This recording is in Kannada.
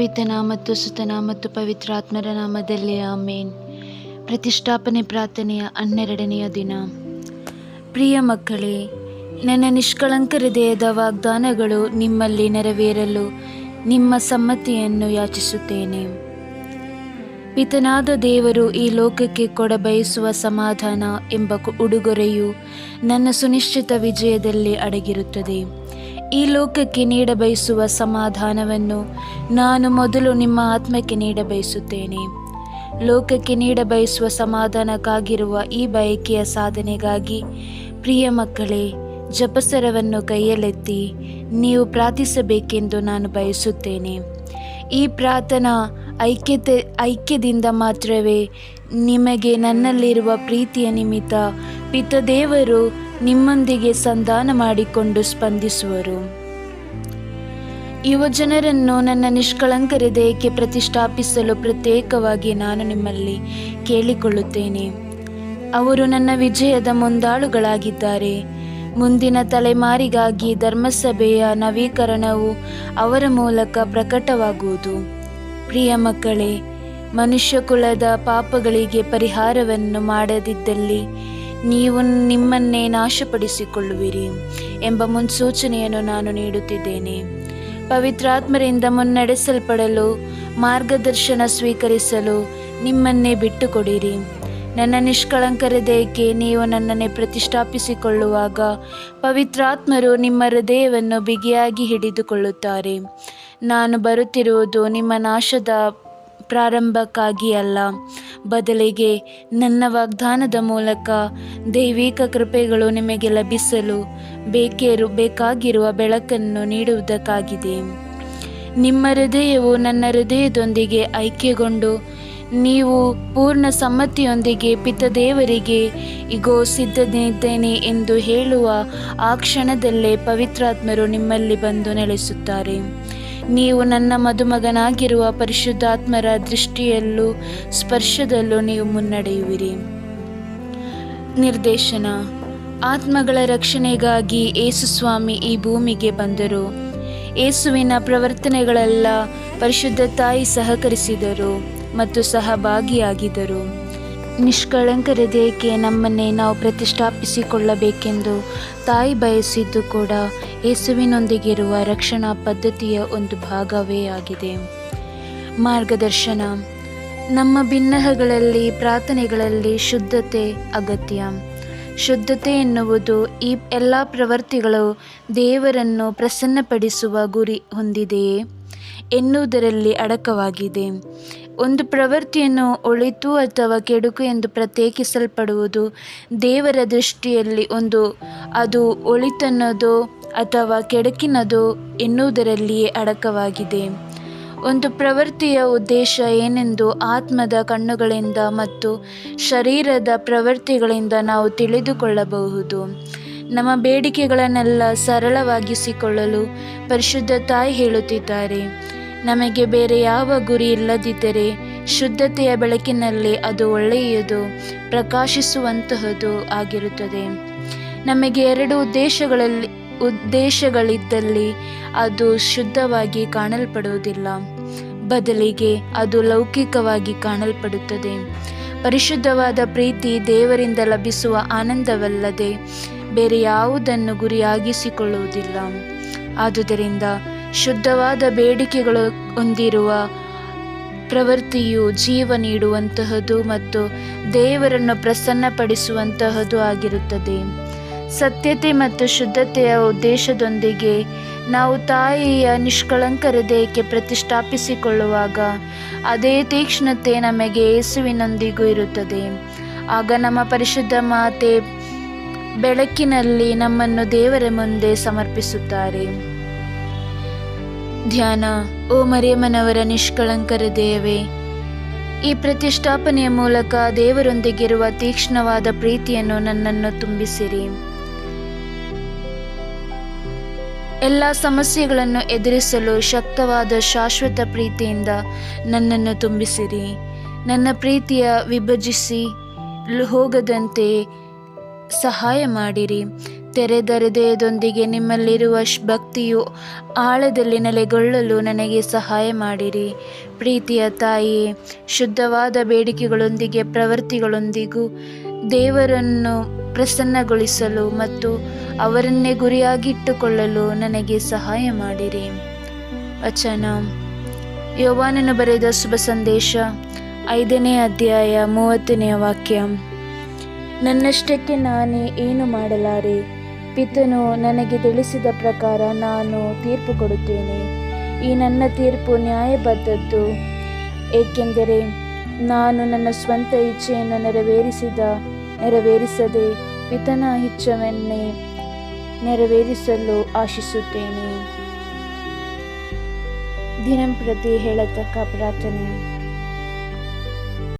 ಪಿತನ ಮತ್ತು ಸುತನ ಮತ್ತು ಪವಿತ್ರಾತ್ಮರ ನಾಮದಲ್ಲಿ ಆಮೇನ್. ಪ್ರತಿಷ್ಠಾಪನೆ ಪ್ರಾರ್ಥನೆಯ ಹನ್ನೆರಡನೆಯ ದಿನ. ಪ್ರಿಯ ಮಕ್ಕಳೇ, ನನ್ನ ನಿಷ್ಕಳಂಕ ಹೃದಯದ ವಾಗ್ದಾನಗಳು ನಿಮ್ಮಲ್ಲಿ ನೆರವೇರಲು ನಿಮ್ಮ ಸಮ್ಮತಿಯನ್ನು ಯಾಚಿಸುತ್ತೇನೆ. ಪಿತನಾದ ದೇವರು ಈ ಲೋಕಕ್ಕೆ ಕೊಡಬಯಸುವ ಸಮಾಧಾನ ಎಂಬ ಉಡುಗೊರೆಯು ನನ್ನ ಸುನಿಶ್ಚಿತ ವಿಜಯದಲ್ಲಿ ಅಡಗಿರುತ್ತದೆ. ಈ ಲೋಕಕ್ಕೆ ನೀಡಬಯಸುವ ಸಮಾಧಾನವನ್ನು ನಾನು ಮೊದಲು ನಿಮ್ಮ ಆತ್ಮಕ್ಕೆ ನೀಡಬಯಸುತ್ತೇನೆ. ಲೋಕಕ್ಕೆ ನೀಡಬಯಸುವ ಸಮಾಧಾನಕ್ಕಾಗಿರುವ ಈ ಬಯಕೆಯ ಸಾಧನೆಗಾಗಿ ಪ್ರಿಯ ಮಕ್ಕಳೇ, ಜಪಸರವನ್ನು ಕೈಯಲ್ಲೆತ್ತಿ ನೀವು ಪ್ರಾರ್ಥಿಸಬೇಕೆಂದು ನಾನು ಬಯಸುತ್ತೇನೆ. ಈ ಪ್ರಾರ್ಥನಾ ಐಕ್ಯತೆ, ಐಕ್ಯದಿಂದ ಮಾತ್ರವೇ ನಿಮಗೆ ನನ್ನಲ್ಲಿರುವ ಪ್ರೀತಿಯ ನಿಮಿತ್ತ ಪಿತದೇವರು ನಿಮ್ಮೊಂದಿಗೆ ಸಂಧಾನ ಮಾಡಿಕೊಂಡು ಸ್ಪಂದಿಸುವರು. ಯುವ ಜನರನ್ನು ನನ್ನ ನಿಷ್ಕಳಂಕ ಹೃದಯಕ್ಕೆ ಪ್ರತಿಷ್ಠಾಪಿಸಲು ಪ್ರತ್ಯೇಕವಾಗಿ ನಾನು ನಿಮ್ಮಲ್ಲಿ ಕೇಳಿಕೊಳ್ಳುತ್ತೇನೆ. ಅವರು ನನ್ನ ವಿಜಯದ ಮುಂದಾಳುಗಳಾಗಿದ್ದಾರೆ. ಮುಂದಿನ ತಲೆಮಾರಿಗಾಗಿ ಧರ್ಮಸಭೆಯ ನವೀಕರಣವು ಅವರ ಮೂಲಕ ಪ್ರಕಟವಾಗುವುದು. ಪ್ರಿಯ ಮಕ್ಕಳೇ ಮನುಷ್ಯ ಕುಲದ ಪಾಪಗಳಿಗೆ ಪರಿಹಾರವನ್ನು ಮಾಡದಿದ್ದಲ್ಲಿ ನೀವು ನಿಮ್ಮನ್ನೇ ನಾಶಪಡಿಸಿಕೊಳ್ಳುವಿರಿ ಎಂಬ ಮುನ್ಸೂಚನೆಯನ್ನು ನಾನು ನೀಡುತ್ತಿದ್ದೇನೆ. ಪವಿತ್ರಾತ್ಮರಿಂದ ಮುನ್ನಡೆಸಲ್ಪಡಲು, ಮಾರ್ಗದರ್ಶನ ಸ್ವೀಕರಿಸಲು ನಿಮ್ಮನ್ನೇ ಬಿಟ್ಟುಕೊಡಿರಿ. ನನ್ನ ನಿಷ್ಕಳಂಕ ಹೃದಯಕ್ಕೆ ನೀವು ನನ್ನನ್ನೇ ಪ್ರತಿಷ್ಠಾಪಿಸಿಕೊಳ್ಳುವಾಗ ಪವಿತ್ರಾತ್ಮರು ನಿಮ್ಮ ಹೃದಯವನ್ನು ಬಿಗಿಯಾಗಿ ಹಿಡಿದುಕೊಳ್ಳುತ್ತಾರೆ. ನಾನು ಬರುತ್ತಿರುವುದು ನಿಮ್ಮ ನಾಶದ ಪ್ರಾರಂಭಕ್ಕಾಗಿ ಅಲ್ಲ. ಬದಲಿಗೆ ನನ್ನ ವಾಗ್ದಾನದ ಮೂಲಕ ದೈವಿಕ ಕೃಪೆಗಳು ನಿಮಗೆ ಲಭಿಸಲು ಬೇಕೇರು ಬೇಕಾಗಿರುವ ಬೆಳಕನ್ನು ನೀಡುವುದಕ್ಕಾಗಿದೆ. ನಿಮ್ಮ ಹೃದಯವು ನನ್ನ ಹೃದಯದೊಂದಿಗೆ ಐಕ್ಯಗೊಂಡು ನೀವು ಪೂರ್ಣ ಸಮ್ಮತಿಯೊಂದಿಗೆ ಪಿತದೇವರಿಗೆ ಇಗೋ ಸಿದ್ಧನಿದ್ದೇನೆ ಎಂದು ಹೇಳುವ ಆ ಕ್ಷಣದಲ್ಲೇ ಪವಿತ್ರಾತ್ಮರು ನಿಮ್ಮಲ್ಲಿ ಬಂದು ನೆಲೆಸುತ್ತಾರೆ. ನೀವು ನನ್ನ ಮದುಮಗನಾಗಿರುವ ಪರಿಶುದ್ಧಾತ್ಮರ ದೃಷ್ಟಿಯಲ್ಲೂ ಸ್ಪರ್ಶದಲ್ಲೂ ನೀವು ಮುನ್ನಡೆಯುವಿರಿ. ನಿರ್ದೇಶನ, ಆತ್ಮಗಳ ರಕ್ಷಣೆಗಾಗಿ ಏಸುಸ್ವಾಮಿ ಈ ಭೂಮಿಗೆ ಬಂದರು. ಏಸುವಿನ ಪ್ರವರ್ತನೆಗಳೆಲ್ಲ ಪರಿಶುದ್ಧ ತಾಯಿ ಸಹಕರಿಸಿದರು ಮತ್ತು ಸಹಭಾಗಿಯಾಗಿದ್ದರು. ನಿಷ್ಕಳಂಕ ಹೃದಯಕ್ಕೆ ನಮ್ಮನ್ನೇ ನಾವು ಪ್ರತಿಷ್ಠಾಪಿಸಿಕೊಳ್ಳಬೇಕೆಂದು ತಾಯಿ ಬಯಸಿದ್ದು ಕೂಡ ಯೇಸುವಿನೊಂದಿಗಿರುವ ರಕ್ಷಣಾ ಪದ್ಧತಿಯ ಒಂದು ಭಾಗವೇ ಆಗಿದೆ. ಮಾರ್ಗದರ್ಶನ. ನಮ್ಮ ಭಿನ್ನಹಗಳಲ್ಲಿ ಪ್ರಾರ್ಥನೆಗಳಲ್ಲಿ ಶುದ್ಧತೆ ಅಗತ್ಯ. ಶುದ್ಧತೆ ಎನ್ನುವುದು ಈ ಎಲ್ಲ ಪ್ರವೃತ್ತಿಗಳು ದೇವರನ್ನು ಪ್ರಸನ್ನಪಡಿಸುವ ಗುರಿ ಹೊಂದಿದೆಯೇ ಎನ್ನುವುದರಲ್ಲಿ ಅಡಕವಾಗಿದೆ. ಒಂದು ಪ್ರವೃತ್ತಿಯನ್ನು ಒಳಿತು ಅಥವಾ ಕೆಡುಕು ಎಂದು ಪ್ರತ್ಯೇಕಿಸಲ್ಪಡುವುದು ದೇವರ ದೃಷ್ಟಿಯಲ್ಲಿ ಒಂದು, ಅದು ಒಳಿತನ್ನೋದು ಅಥವಾ ಕೆಡುಕಿನದು ಎನ್ನುವುದರಲ್ಲಿಯೇ ಅಡಕವಾಗಿದೆ. ಒಂದು ಪ್ರವೃತ್ತಿಯ ಉದ್ದೇಶ ಏನೆಂದು ಆತ್ಮದ ಕಣ್ಣುಗಳಿಂದ ಮತ್ತು ಶರೀರದ ಪ್ರವೃತ್ತಿಗಳಿಂದ ನಾವು ತಿಳಿದುಕೊಳ್ಳಬಹುದು. ನಮ್ಮ ಬೇಡಿಕೆಗಳನ್ನೆಲ್ಲ ಸರಳವಾಗಿಸಿಕೊಳ್ಳಲು ಪರಿಶುದ್ಧ ತಾಯಿ ಹೇಳುತ್ತಿದ್ದಾರೆ. ನಮಗೆ ಬೇರೆ ಯಾವ ಗುರಿ ಇಲ್ಲದಿದ್ದರೆ ಶುದ್ಧತೆಯ ಬೆಳಕಿನಲ್ಲಿ ಅದು ಒಳ್ಳೆಯದು, ಪ್ರಕಾಶಿಸುವಂತಹದು ಆಗಿರುತ್ತದೆ. ನಮಗೆ ಎರಡು ಉದ್ದೇಶಗಳಲ್ಲಿ, ಉದ್ದೇಶಗಳಿದ್ದಲ್ಲಿ ಅದು ಶುದ್ಧವಾಗಿ ಕಾಣಲ್ಪಡುವುದಿಲ್ಲ. ಬದಲಿಗೆ ಅದು ಲೌಕಿಕವಾಗಿ ಕಾಣಲ್ಪಡುತ್ತದೆ. ಪರಿಶುದ್ಧವಾದ ಪ್ರೀತಿ ದೇವರಿಂದ ಲಭಿಸುವ ಆನಂದವಲ್ಲದೆ ಬೇರೆ ಯಾವುದನ್ನು ಗುರಿಯಾಗಿಸಿಕೊಳ್ಳುವುದಿಲ್ಲ. ಆದುದರಿಂದ ಶುದ್ಧವಾದ ಬೇಡಿಕೆಗಳು ಹೊಂದಿರುವ ಪ್ರವೃತ್ತಿಯು ಜೀವ ನೀಡುವಂತಹದ್ದು ಮತ್ತು ದೇವರನ್ನು ಪ್ರಸನ್ನಪಡಿಸುವಂತಹದ್ದು ಆಗಿರುತ್ತದೆ. ಸತ್ಯತೆ ಮತ್ತು ಶುದ್ಧತೆಯ ಉದ್ದೇಶದೊಂದಿಗೆ ನಾವು ತಾಯಿಯ ನಿಷ್ಕಳಂಕ ಹೃದಯಕ್ಕೆ ಪ್ರತಿಷ್ಠಾಪಿಸಿಕೊಳ್ಳುವಾಗ ಅದೇ ತೀಕ್ಷ್ಣತೆ ನಮಗೆ ಯೇಸುವಿನೊಂದಿಗೂ ಇರುತ್ತದೆ. ಆಗ ನಮ್ಮ ಪರಿಶುದ್ಧ ಮಾತೆ ಬೆಳಕಿನಲ್ಲಿ ನಮ್ಮನ್ನು ದೇವರ ಮುಂದೆ ಸಮರ್ಪಿಸುತ್ತಾರೆ. ಧ್ಯಾನ, ಓ ಮರಿಯಮ್ಮನವರ ನಿಷ್ಕಳಂಕರ ದೇವೇ. ಈ ಪ್ರತಿಷ್ಠಾಪನೆಯ ಮೂಲಕ ದೇವರೊಂದಿಗಿರುವ ತೀಕ್ಷ್ಣವಾದ ಪ್ರೀತಿಯನ್ನು ನನ್ನನ್ನು ತುಂಬಿಸಿರಿ. ಎಲ್ಲ ಸಮಸ್ಯೆಗಳನ್ನು ಎದುರಿಸಲು ಶಕ್ತವಾದ ಶಾಶ್ವತ ಪ್ರೀತಿಯಿಂದ ನನ್ನನ್ನು ತುಂಬಿಸಿರಿ. ನನ್ನ ಪ್ರೀತಿಯ ವಿಭಜಿಸಿ ಹೋಗದಂತೆ ಸಹಾಯ ಮಾಡಿರಿ. ತೆರೆದ ಹೃದಯದೊಂದಿಗೆ ನಿಮ್ಮಲ್ಲಿರುವ ಭಕ್ತಿಯು ಆಳದಲ್ಲಿ ನೆಲೆಗೊಳ್ಳಲು ನನಗೆ ಸಹಾಯ ಮಾಡಿರಿ. ಪ್ರೀತಿಯ ತಾಯಿ ಶುದ್ಧವಾದ ಬೇಡಿಕೆಗಳೊಂದಿಗೆ ಪ್ರವೃತ್ತಿಗಳೊಂದಿಗೂ ದೇವರನ್ನು ಪ್ರಸನ್ನಗೊಳಿಸಲು ಮತ್ತು ಅವರನ್ನೇ ಗುರಿಯಾಗಿಟ್ಟುಕೊಳ್ಳಲು ನನಗೆ ಸಹಾಯ ಮಾಡಿರಿ. ವಚನ. ಯೋವಾನನು ಬರೆದ ಶುಭ ಸಂದೇಶ, ಐದನೇ ಅಧ್ಯಾಯ ಮೂವತ್ತನೆಯ ವಾಕ್ಯ. ನನ್ನಷ್ಟಕ್ಕೆ ನಾನೇ ಏನು ಮಾಡಲಾರೆ? ಪಿತನು ನನಗೆ ತಿಳಿಸಿದ ಪ್ರಕಾರ ನಾನು ತೀರ್ಪು ಕೊಡುತ್ತೇನೆ. ಈ ನನ್ನ ತೀರ್ಪು ನ್ಯಾಯಬದ್ಧದ್ದು. ಏಕೆಂದರೆ ನಾನು ನನ್ನ ಸ್ವಂತ ಇಚ್ಛೆಯನ್ನು ನೆರವೇರಿಸಿದ, ನೆರವೇರಿಸದೆ ಪಿತನ ಇಚ್ಛವನ್ನೇ ನೆರವೇರಿಸಲು ಆಶಿಸುತ್ತೇನೆ. ದಿನಂಪ್ರತಿ ಹೇಳತಕ್ಕ ಪ್ರಾರ್ಥನೆ.